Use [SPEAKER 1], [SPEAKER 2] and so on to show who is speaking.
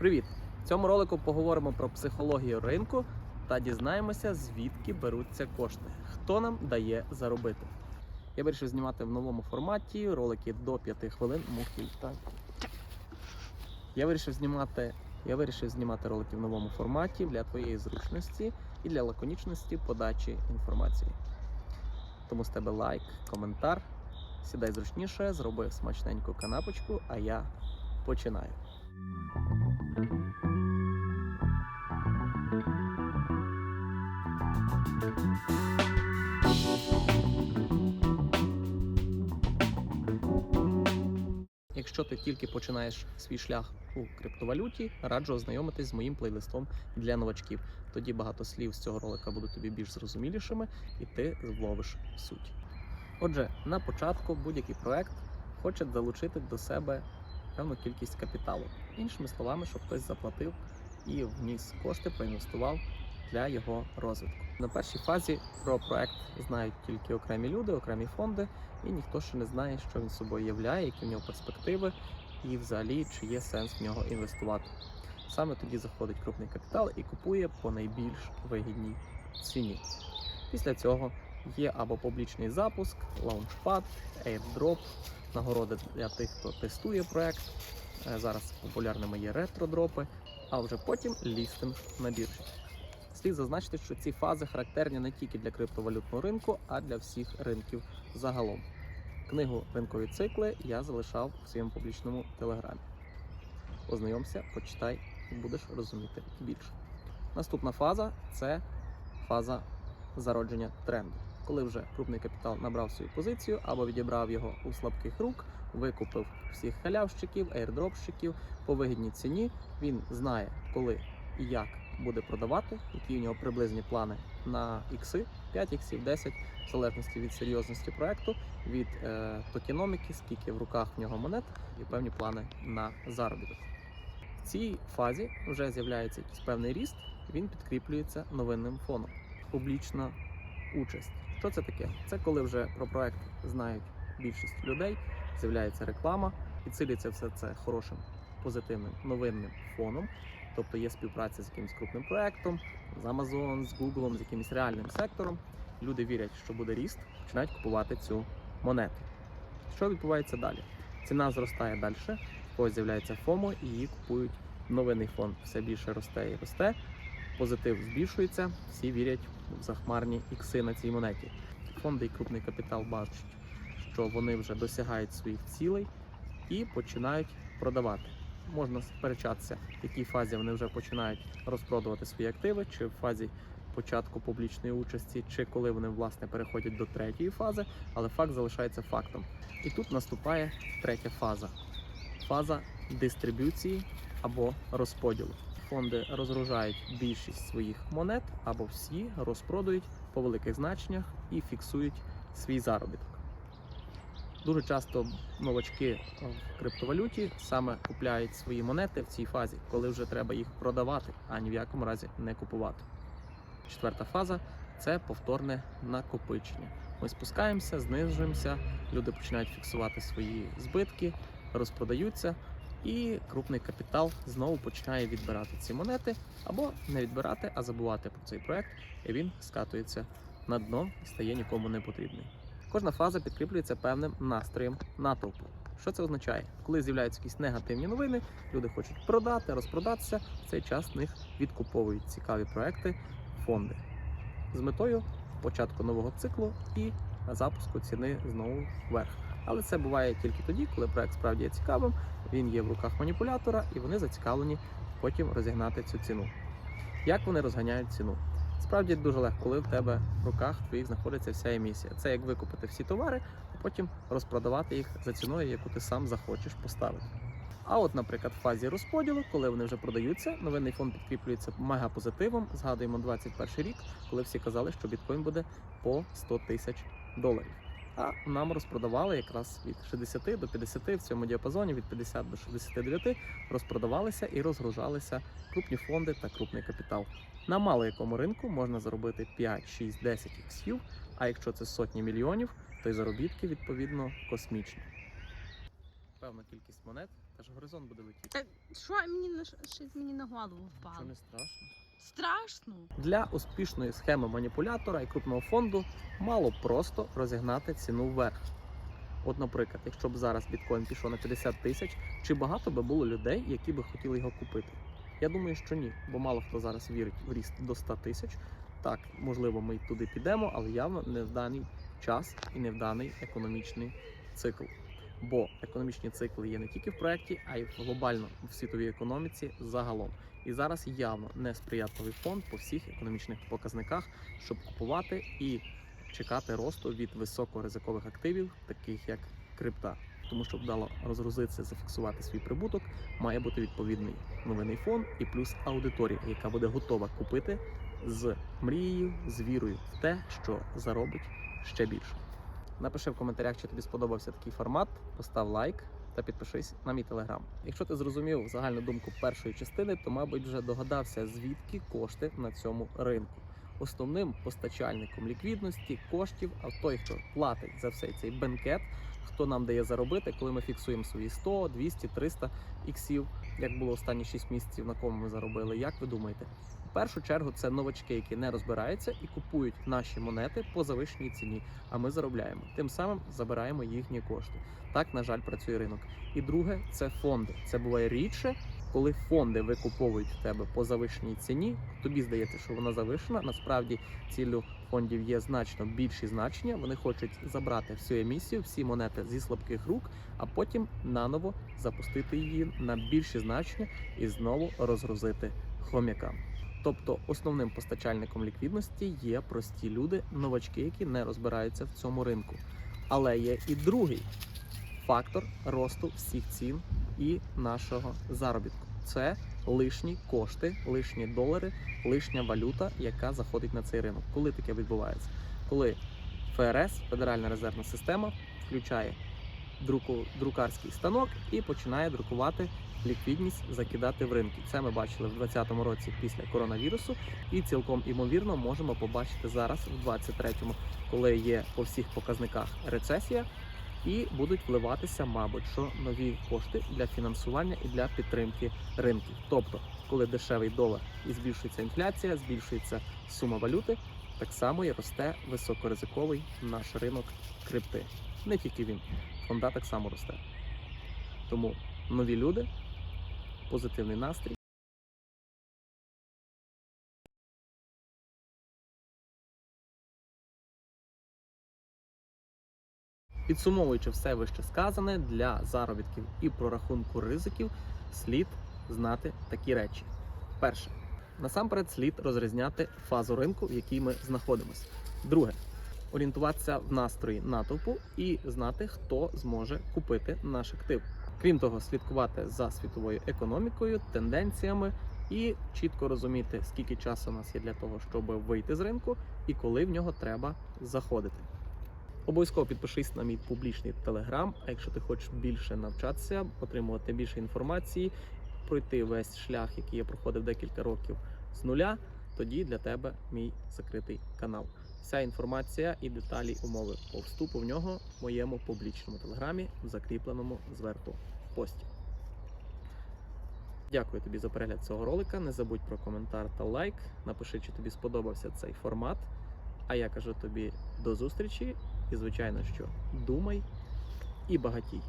[SPEAKER 1] Привіт! В цьому ролику поговоримо про психологію ринку та дізнаємося, звідки беруться кошти, хто нам дає заробити. Я вирішив знімати в новому форматі ролики до 5 хвилин. Мухи так. Я вирішив знімати. Я вирішив знімати ролики в новому форматі для твоєї зручності і для лаконічності подачі інформації. Тому з тебе лайк, коментар. Сідай зручніше, зроби смачненьку канапочку, а я починаю. Якщо ти тільки починаєш свій шлях у криптовалюті, раджу ознайомитись з моїм плейлистом для новачків. Тоді багато слів з цього ролика будуть тобі більш зрозумілішими, і ти зловиш суть. Отже, на початку будь-який проект хоче залучити до себе певну кількість капіталу. Іншими словами, щоб хтось заплатив і вніс кошти, проінвестував для його розвитку. На першій фазі про проект знають тільки окремі люди, окремі фонди, і ніхто ще не знає, що він собою являє, які в нього перспективи, і взагалі чи є сенс в нього інвестувати. Саме тоді заходить крупний капітал і купує по найбільш вигідній ціні. Після цього є або публічний запуск, лаунчпад, airdrop, нагороди для тих, хто тестує проект. Е, Зараз популярними є ретро-дропи, а вже потім лістинг на біржі. Слід зазначити, що ці фази характерні не тільки для криптовалютного ринку, а для всіх ринків загалом. Книгу Ринкові цикли я залишав у своєму публічному телеграмі. Ознайомся, почитай і будеш розуміти більше. Наступна фаза це фаза зародження тренду. Коли вже крупний капітал набрав свою позицію або відібрав його у слабких рук, викупив всіх халявщиків, ейрдропщиків по вигідній ціні. Він знає, коли і як буде продавати, які у нього приблизні плани на ікси, 5 іксів, 10, в залежності від серйозності проекту, від е, токеноміки, скільки в руках в нього монет, і певні плани на заробіток. В цій фазі вже з'являється якийсь певний ріст, він підкріплюється новинним фоном. Публічна участь. Що це таке? Це коли вже про проект знають більшість людей, з'являється реклама, підсилюється все це хорошим, позитивним новинним фоном. Тобто є співпраця з якимось крупним проектом, з Amazon, з Google, з якимось реальним сектором. Люди вірять, що буде ріст, починають купувати цю монету. Що відбувається далі? Ціна зростає далі, когось з'являється ФОМО і її купують. Новинний фонд все більше росте і росте. Позитив збільшується, всі вірять в захмарні ікси на цій монеті. Фонди і крупний капітал бачать, що вони вже досягають своїх цілей і починають продавати. Можна сперечатися, в якій фазі вони вже починають розпродувати свої активи, чи в фазі початку публічної участі, чи коли вони власне переходять до третьої фази, але факт залишається фактом. І тут наступає третя фаза фаза дистриб'юції або розподілу. Фонди розгружають більшість своїх монет або всі розпродають по великих значеннях і фіксують свій заробіток. Дуже часто новачки в криптовалюті саме купляють свої монети в цій фазі, коли вже треба їх продавати, а ні в якому разі не купувати. Четверта фаза це повторне накопичення. Ми спускаємося, знижуємося, люди починають фіксувати свої збитки, розпродаються, і крупний капітал знову починає відбирати ці монети або не відбирати, а забувати про цей проект, і він скатується на дно і стає нікому не потрібний. Кожна фаза підкріплюється певним настроєм натовпу. Що це означає? Коли з'являються якісь негативні новини, люди хочуть продати, розпродатися. В цей час в них відкуповують цікаві проекти, фонди з метою початку нового циклу і запуску ціни знову вверх. Але це буває тільки тоді, коли проект справді є цікавим, він є в руках маніпулятора, і вони зацікавлені потім розігнати цю ціну. Як вони розганяють ціну? Справді дуже легко, коли в тебе в руках твоїх знаходиться вся емісія. Це як викупити всі товари, а потім розпродавати їх за ціною, яку ти сам захочеш поставити. А от, наприклад, в фазі розподілу, коли вони вже продаються, новинний фонд підкріплюється мегапозитивом. Згадуємо 21 рік, коли всі казали, що біткоін буде по 100 тисяч доларів. А нам розпродавали якраз від 60 до 50 в цьому діапазоні, від 50 до 69 розпродавалися і розгружалися крупні фонди та крупний капітал. На мало якому ринку можна заробити 5, 6, 10 іксів, а якщо це сотні мільйонів, то й заробітки відповідно космічні. Певна кількість монет Та ж горизонт буде летіти.
[SPEAKER 2] Та що мені на щось мені на голову
[SPEAKER 1] Що
[SPEAKER 2] впало?
[SPEAKER 1] не страшно?
[SPEAKER 2] Страшно.
[SPEAKER 1] Для успішної схеми маніпулятора і крупного фонду мало просто розігнати ціну вверх. От, наприклад, якщо б зараз біткоін пішов на 50 тисяч, чи багато би було людей, які би хотіли його купити? Я думаю, що ні, бо мало хто зараз вірить в ріст до 100 тисяч. Так, можливо, ми туди підемо, але явно не в даний час і не в даний економічний цикл. Бо економічні цикли є не тільки в проєкті, а й глобально в світовій економіці загалом. І зараз явно несприятливий фонд по всіх економічних показниках, щоб купувати і чекати росту від високоризикових активів, таких як крипта. Тому щоб вдало розгрузитися, зафіксувати свій прибуток, має бути відповідний новинний фон і плюс аудиторія, яка буде готова купити з мрією, з вірою в те, що заробить ще більше. Напиши в коментарях, чи тобі сподобався такий формат, постав лайк та підпишись на мій телеграм. Якщо ти зрозумів загальну думку першої частини, то мабуть вже догадався, звідки кошти на цьому ринку. Основним постачальником ліквідності коштів, а той, хто платить за всей цей бенкет, хто нам дає заробити, коли ми фіксуємо свої 100, 200, 300 іксів, як було останні 6 місяців, на кому ми заробили. Як ви думаєте? Першу чергу це новачки, які не розбираються і купують наші монети по завищеній ціні. А ми заробляємо. Тим самим забираємо їхні кошти. Так, на жаль, працює ринок. І друге це фонди. Це буває рідше, коли фонди викуповують в тебе по завищеній ціні. Тобі здається, що вона завишена. Насправді цілю фондів є значно більші значення. Вони хочуть забрати всю емісію, всі монети зі слабких рук, а потім наново запустити її на більші значення і знову розгрузити хом'якам. Тобто основним постачальником ліквідності є прості люди, новачки, які не розбираються в цьому ринку. Але є і другий фактор росту всіх цін і нашого заробітку. Це лишні кошти, лишні долари, лишня валюта, яка заходить на цей ринок. Коли таке відбувається? Коли ФРС, Федеральна резервна система, включає друку, друкарський станок і починає друкувати ліквідність, закидати в ринки. Це ми бачили в 2020 році після коронавірусу, і цілком імовірно можемо побачити зараз, в 2023, коли є по всіх показниках рецесія, і будуть вливатися, мабуть, що нові кошти для фінансування і для підтримки ринків. Тобто, коли дешевий долар і збільшується інфляція, збільшується сума валюти, так само і росте високоризиковий наш ринок крипти. Не тільки він, фонда так само росте. Тому нові люди, позитивний настрій. Підсумовуючи все вище сказане, для заробітків і прорахунку ризиків слід знати такі речі. Перше, насамперед слід розрізняти фазу ринку, в якій ми знаходимося. Друге, орієнтуватися в настрої натовпу і знати, хто зможе купити наш актив. Крім того, слідкувати за світовою економікою, тенденціями і чітко розуміти, скільки часу у нас є для того, щоб вийти з ринку і коли в нього треба заходити. Обов'язково підпишись на мій публічний телеграм. А якщо ти хочеш більше навчатися, отримувати більше інформації, пройти весь шлях, який я проходив декілька років з нуля, тоді для тебе мій закритий канал. Вся інформація і деталі умови по вступу в нього в моєму публічному телеграмі, в закріпленому зверху пості. Дякую тобі за перегляд цього ролика. Не забудь про коментар та лайк. Напиши, чи тобі сподобався цей формат. А я кажу тобі до зустрічі і, звичайно, що думай і багатій.